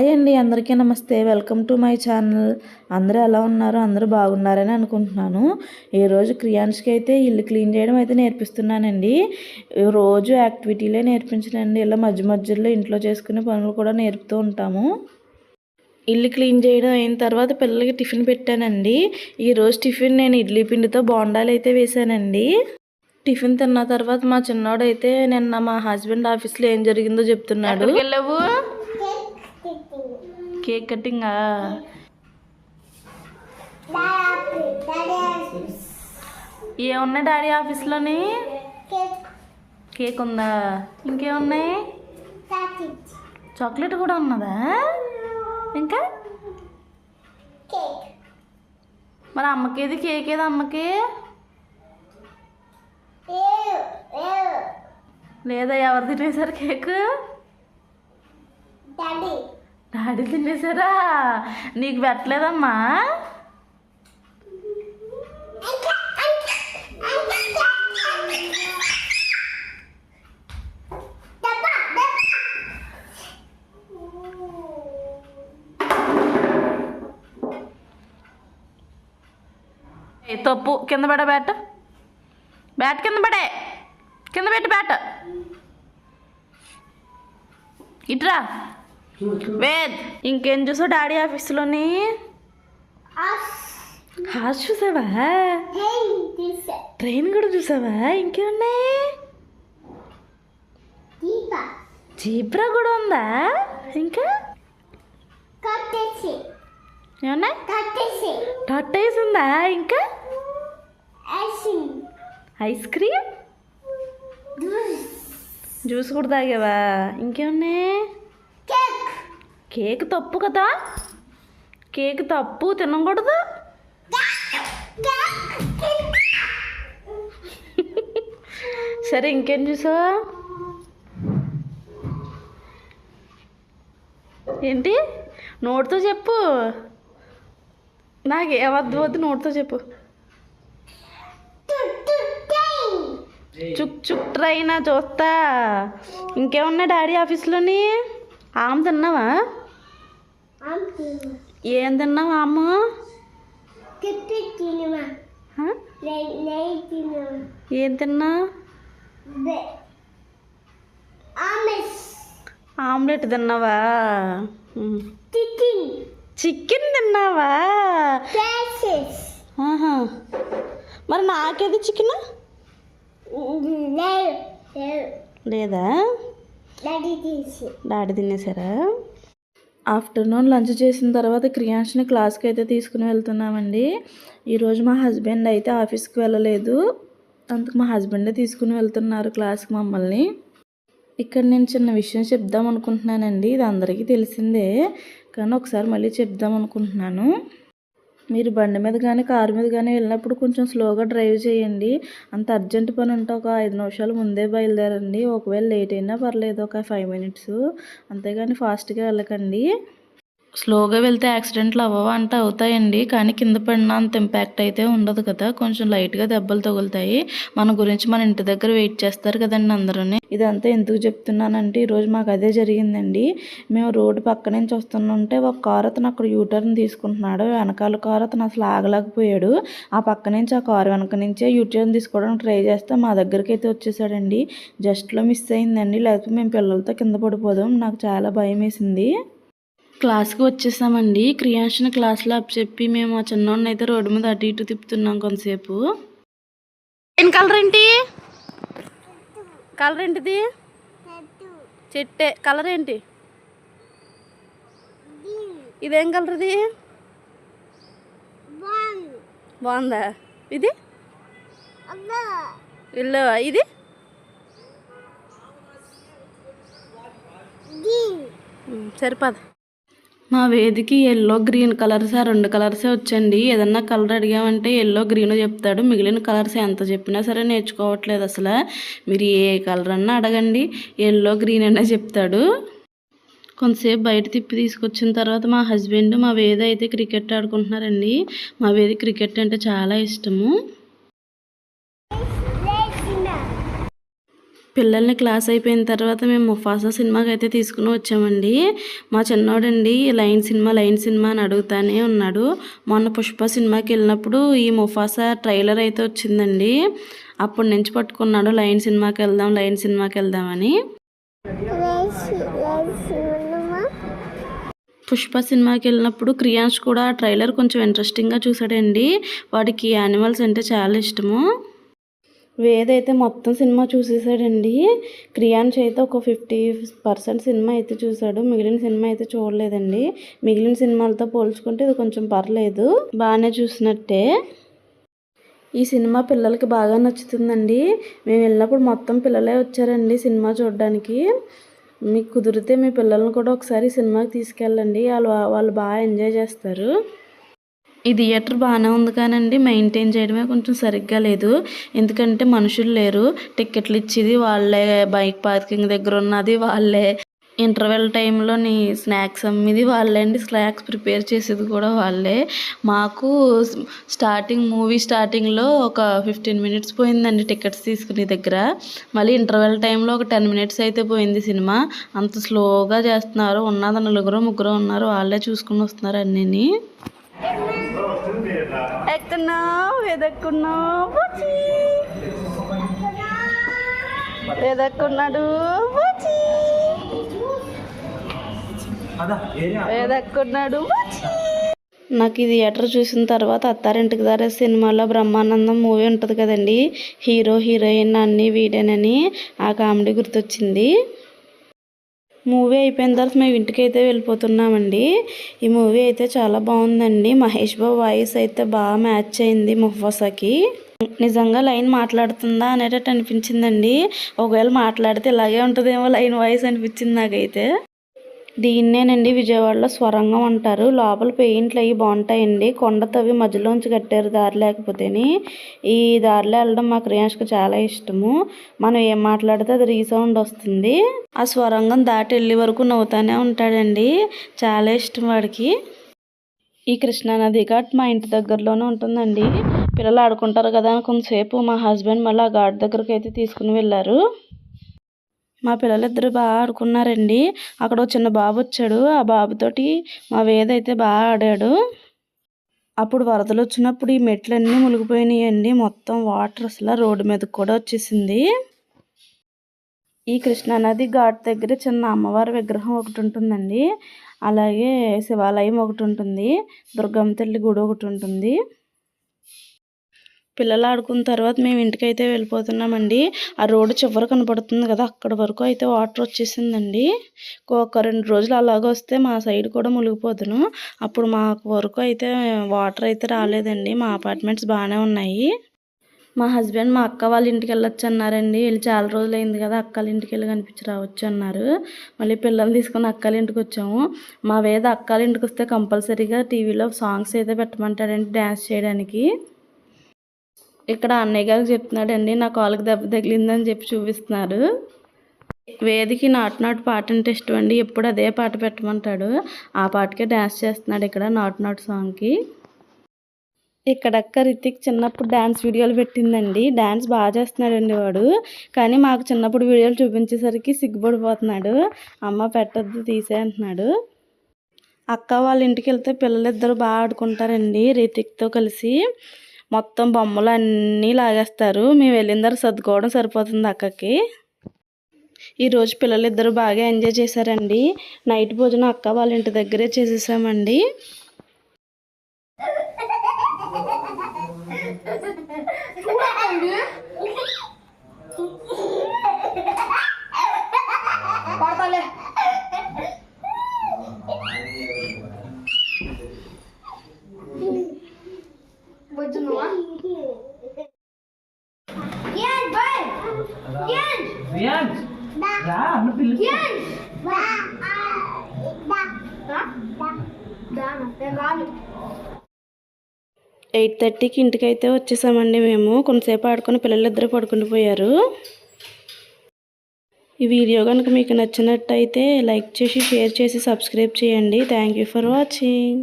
Hi అండి అందరికీ నమస్తే. Welcome to my channel. అందరూ ఎలా ఉన్నారు? అందరూ బాగున్నారని అనుకుంటున్నాను. ఈరోజు క్రియాన్స్కి అయితే ఇల్లు క్లీన్ చేయడం అయితే నేర్పిస్తున్నానండి. రోజు యాక్టివిటీలే నేర్పించనండి. ఇలా మధ్య మధ్యలో ఇంట్లో చేసుకునే పనులు కూడా నేర్పుతూ ఉంటాము. ఇల్లు క్లీన్ చేయడం అయిన తర్వాత పిల్లలకి టిఫిన్ పెట్టానండి. ఈరోజు టిఫిన్ నేను ఇడ్లీ పిండితో బోండాలు అయితే వేసానండి. టిఫిన్ తిన్న తర్వాత మా చిన్నోడైతే నిన్న మా హస్బెండ్ ఆఫీస్లో ఏం జరిగిందో చెప్తున్నాడు. వెళ్ళవు? కేక్ కటింగా? ఏమున్నాయి డాడీ ఆఫీస్లోని? కేక్ ఉందా ఇంకేమున్నాయి? చాక్లెట్ కూడా ఉన్నదా? ఇంకా? మరి అమ్మకేది కేక్ ఏది అమ్మకి? లేదా ఎవరు తినేసారు కేక్? డాడీ. తినేసారా నీకు పెట్టలేదమ్మా? ఏ తప్పు. కింద పడ బ్యాట్. బ్యాట్ కింద పడే. కింద పెట్టి బ్యాట్. ఇట్రా. వేద్ ఇంకేం చూసావు డాడీ ఆఫీస్లోని? హాస్ చూసావా? ట్రైన్ కూడా చూసావా? ఇంకేమున్నాయి? జీబ్రా కూడా ఉందా? ఇంకా? ఏమన్నా టాటాయిస్ ఉందా? ఇంకా? ఐస్ క్రీమ్ జ్యూస్ కూడా తాగావా? ఇంకేమున్నాయి? కేక్ తప్పు కదా? కేక్ తప్పు తినకూడదు? సరే ఇంకేం చూసావా ఏంటి? నోటితో చెప్పు. నాకు ఏమద్దు వద్దు నోటితో చెప్పు. చుక్ చుక్ ట్రైనా చూస్తా. ఇంకేమున్నా డాడీ ఆఫీస్లోని? ఆమె తిన్నావా? ఏం తిన్నావా అమ్మ? ఏం తిన్నా ఆమ్లెట్. తిన్నావా. చికెన్. తిన్నావా. మరి నాకేది చికెన్? లేదా? డాడీ తినేసారా ఆఫ్టర్నూన్ లంచ్ చేసిన తర్వాత క్రియాన్స్ని క్లాస్కి అయితే తీసుకుని వెళ్తున్నామండి. ఈరోజు మా హస్బెండ్ అయితే ఆఫీస్కి వెళ్ళలేదు. అందుకు మా హస్బెండే తీసుకుని వెళ్తున్నారు క్లాస్కి మమ్మల్ని. ఇక్కడ నేను చిన్న విషయం చెప్దాం అనుకుంటున్నానండి ఇది అందరికీ తెలిసిందే. కానీ ఒకసారి మళ్ళీ చెప్దాం అనుకుంటున్నాను మీరు బండి మీద కానీ కారు మీద కానీ వెళ్ళినప్పుడు కొంచెం స్లోగా డ్రైవ్ చేయండి. అంత అర్జెంట్ పని ఉంటే ఒక ఐదు నిమిషాలు ముందే బయలుదేరండి. ఒకవేళ లేట్ అయినా పర్లేదు ఒక ఫైవ్ మినిట్స్ అంతేగాని ఫాస్ట్గా వెళ్ళకండి. స్లోగా వెళ్తే యాక్సిడెంట్లు అవ్వవా అంటే అవుతాయండి. కానీ కింద పడిన అంత ఇంపాక్ట్ అయితే ఉండదు కదా. కొంచెం లైట్గా దెబ్బలు తగులుతాయి. మన గురించి మన ఇంటి దగ్గర వెయిట్ చేస్తారు కదండి అందరూ ఇదంతా ఎందుకు చెప్తున్నానంటే ఈరోజు మాకు అదే జరిగిందండి. మేము రోడ్డు పక్క నుంచి వస్తుంటే ఒక కారు అతను అక్కడ యూటర్న్ తీసుకుంటున్నాడు. వెనకాల కారు అతను అసలు ఆగలేకపోయాడు. ఆ పక్క నుంచి ఆ కారు వెనక నుంచే యూటర్న్ తీసుకోవడానికి ట్రై చేస్తే మా దగ్గరికి అయితే వచ్చేసాడండి. జస్ట్లో మిస్ అయిందండి. లేకపోతే మేము పిల్లలతో కింద పడిపోదాం. నాకు చాలా భయం వేసింది. క్లాస్కి వచ్చేసామండి. క్రియాషన్ క్లాస్లో చెప్పి మేము ఆ చిన్నోడిని అయితే రోడ్డు మీద అటు ఇటు తిప్పుతున్నాం కొంతసేపు. ఏం కలర్ ఏంటి? కలర్ ఏంటిది? చెట్టే. కలర్ ఏంటి? ఇదేం కలర్ ఇది? బాగుందా? ఇది? ఇల్లు ఇది? సరిపద. మా వేదికి ఎల్లో గ్రీన్ కలర్స్ ఆ రెండు కలర్సే వచ్చండి. ఏదన్నా కలర్ అడిగామంటే ఎల్లో గ్రీన్ చెప్తాడు. మిగిలిన కలర్స్ ఎంత చెప్పినా సరే నేర్చుకోవట్లేదు అసలు. మీరు ఏ కలర్ అన్నా అడగండి. ఎల్లో గ్రీన్ అనే చెప్తాడు. కొంతసేపు బయట తిప్పి తీసుకొచ్చిన తర్వాత మా హస్బెండ్ మా వేద అయితే క్రికెట్ ఆడుకుంటున్నారండి. మా వేది క్రికెట్ అంటే చాలా ఇష్టము. పిల్లల్ని క్లాస్ అయిపోయిన తర్వాత మేము ముఫాసా సినిమాకి అయితే తీసుకుని వచ్చామండి. మా చిన్నోడండి లైన్ సినిమా లైన్ సినిమా అని అడుగుతానే ఉన్నాడు. మొన్న పుష్ప సినిమాకి వెళ్ళినప్పుడు ఈ ముఫాసా ట్రైలర్ అయితే వచ్చిందండి. అప్పటి నుంచి పట్టుకున్నాడు లైన్ సినిమాకి వెళ్దాం లైన్ సినిమాకి వెళ్దామని పుష్ప సినిమాకి వెళ్ళినప్పుడు క్రియాన్స్ కూడా ట్రైలర్ కొంచెం ఇంట్రెస్టింగ్గా చూసాడండి. వాడికి యానిమల్స్ అంటే చాలా ఇష్టము. వేదైతే మొత్తం సినిమా చూసేసాడండి. క్రియాన్స్ అయితే ఒక ఫిఫ్టీ పర్సెంట్ సినిమా అయితే చూశాడు మిగిలిన సినిమా అయితే చూడలేదండి. మిగిలిన సినిమాలతో పోల్చుకుంటే ఇది కొంచెం పర్లేదు. బాగానే చూసినట్టే. ఈ సినిమా పిల్లలకి బాగా నచ్చుతుందండి. మేము వెళ్ళినప్పుడు మొత్తం పిల్లలే వచ్చారండి సినిమా చూడడానికి. మీకు కుదిరితే మీ పిల్లల్ని కూడా ఒకసారి సినిమాకి తీసుకెళ్ళండి. వాళ్ళు వాళ్ళు బాగా ఎంజాయ్ చేస్తారు. ఈ థియేటర్ బాగానే ఉంది కానండి మెయింటైన్ చేయడమే కొంచెం సరిగ్గా లేదు. ఎందుకంటే మనుషులు లేరు. టికెట్లు ఇచ్చేది వాళ్ళే బైక్ పార్కింగ్ దగ్గర ఉన్నది వాళ్ళే. ఇంటర్వెల్ టైంలోని స్నాక్స్ అమ్మిది వాళ్ళే అండి. స్నాక్స్ ప్రిపేర్ చేసేది కూడా వాళ్ళే. మాకు స్టార్టింగ్ మూవీ స్టార్టింగ్లో ఒక ఫిఫ్టీన్ మినిట్స్ పోయిందండి టికెట్స్ తీసుకునే దగ్గర. మళ్ళీ ఇంటర్వెల్ టైంలో ఒక టెన్ మినిట్స్ అయితే పోయింది సినిమా. అంత స్లోగా చేస్తున్నారు. ఉన్నది నలుగురు ముగ్గురు ఉన్నారు. వాళ్ళే చూసుకుని వస్తున్నారు అన్నీ ఎక్కన్నావు ఎదక్కున్నావు ఎదక్కున్నాడు ఎదక్కున్నాడు నాకు ఈ థియేటర్ చూసిన తర్వాత అత్తారింటికి దారే సినిమాలో బ్రహ్మానందం మూవీ ఉంటుంది కదండి. హీరో హీరోయిన్ అన్నీ వీడేనని ఆ కామెడీ గుర్తొచ్చింది. మూవీ అయిపోయిన తర్వాత మేము ఇంటికి అయితే వెళ్ళిపోతున్నామండి. ఈ మూవీ అయితే చాలా బాగుందండి. మహేష్ బాబు వాయిస్ అయితే బాగా మ్యాచ్ అయింది ముఫాసాకి నిజంగా లైన్ మాట్లాడుతుందా అనేటట్టు అనిపించిందండి. ఒకవేళ మాట్లాడితే ఇలాగే ఉంటుందేమో లైన్ వాయిస్ అనిపించింది నాకైతే. దీన్నేనండి విజయవాడలో స్వరంగం అంటారు. లోపల పెయింట్లు అవి బాగుంటాయండి. కొండ తవ్వి మధ్యలోంచి కట్టారు దారి లేకపోతేని. ఈ దారిలో వెళ్ళడం మా క్రియాష్కి చాలా ఇష్టము. మనం ఏం మాట్లాడితే అది రీసౌండ్ వస్తుంది. ఆ స్వరంగం దాటి వెళ్ళే వరకు నవ్వుతానే ఉంటాడండి. చాలా ఇష్టం వాడికి. ఈ కృష్ణానది ఘాట్ మా ఇంటి దగ్గరలోనే ఉంటుందండి. పిల్లలు ఆడుకుంటారు కదా అని కొంతసేపు మా హస్బెండ్ మళ్ళీ ఆ ఘాట్ దగ్గరికి అయితే తీసుకుని వెళ్ళారు. మా పిల్లలిద్దరు బాగా ఆడుకున్నారండి. అక్కడ చిన్న బాబు వచ్చాడు. ఆ బాబుతోటి మా వేదైతే బాగా ఆడాడు. అప్పుడు వరదలు వచ్చినప్పుడు ఈ మెట్లన్నీ మునిగిపోయినాయండి. మొత్తం వాటర్ అసలు రోడ్డు మీదకి కూడా వచ్చేసింది. ఈ కృష్ణానది ఘాట్ దగ్గర చిన్న అమ్మవారి విగ్రహం ఒకటి ఉంటుందండి. అలాగే శివాలయం ఒకటి ఉంటుంది. దుర్గమ్మ తల్లి గుడి ఒకటి ఉంటుంది. పిల్లలు ఆడుకున్న తర్వాత మేము ఇంటికైతే వెళ్ళిపోతున్నామండి. ఆ రోడ్డు చివరి కనపడుతుంది కదా అక్కడ వరకు అయితే వాటర్ వచ్చేసిందండి. ఒక రెండు రోజులు అలాగ వస్తే మా సైడ్ కూడా మునిగిపోదును. అప్పుడు మాకు వరకు అయితే వాటర్ అయితే రాలేదండి. మా అపార్ట్మెంట్స్ బాగానే ఉన్నాయి. మా హస్బెండ్ మా అక్క వాళ్ళ ఇంటికి వెళ్ళొచ్చు అన్నారండి. వెళ్ళి చాలా రోజులు అయింది కదా అక్కల ఇంటికి వెళ్ళి కనిపించి రావచ్చు అన్నారు. మళ్ళీ పిల్లల్ని తీసుకొని అక్కల ఇంటికి వచ్చాము. మా వేద అక్కల ఇంటికి వస్తే కంపల్సరీగా టీవీలో సాంగ్స్ అయితే పెట్టమంటాడండి డ్యాన్స్ చేయడానికి. ఇక్కడ అన్నయ్య గారు చెప్తున్నాడండి నా కాలుకి దెబ్బ తగిలిందని చెప్పి చూపిస్తున్నారు. వేదికి నాటు నాటు పాట అంటే ఇష్టం అండి ఎప్పుడు అదే పాట పెట్టమంటాడు. ఆ పాటకే డ్యాన్స్ చేస్తున్నాడు ఇక్కడ నాటు నాటు సాంగ్కి. ఇక్కడక్క రితిక్ చిన్నప్పుడు డ్యాన్స్ వీడియోలు పెట్టిందండి డ్యాన్స్ బాగా చేస్తున్నాడండి వాడు. కానీ మాకు చిన్నప్పుడు వీడియోలు చూపించేసరికి సిగ్గుపడిపోతున్నాడు అమ్మ పెట్టద్దు తీసే అంటున్నాడు. అక్క వాళ్ళ ఇంటికి వెళ్తే పిల్లలిద్దరు బాగా ఆడుకుంటారండి రితిక్తో కలిసి. మొత్తం బొమ్మలు అన్నీ లాగేస్తారు. మేము వెళ్ళిన తర్వాత సర్దుకోవడం సరిపోతుంది అక్కకి. ఈరోజు పిల్లలిద్దరూ బాగా ఎంజాయ్ చేశారండి. నైట్ భోజనం అక్క వాళ్ళ ఇంటి దగ్గరే చేసేసామండి. ఎయిట్ థర్టీకి ఇంటికి అయితే వచ్చేసామండి మేము. కొంతసేపు ఆడుకొని పిల్లలిద్దరూ పడుకుని పోయారు. ఈ వీడియో కనుక మీకు నచ్చినట్టయితే లైక్ చేసి షేర్ చేసి సబ్స్క్రైబ్ చేయండి. Thank you for watching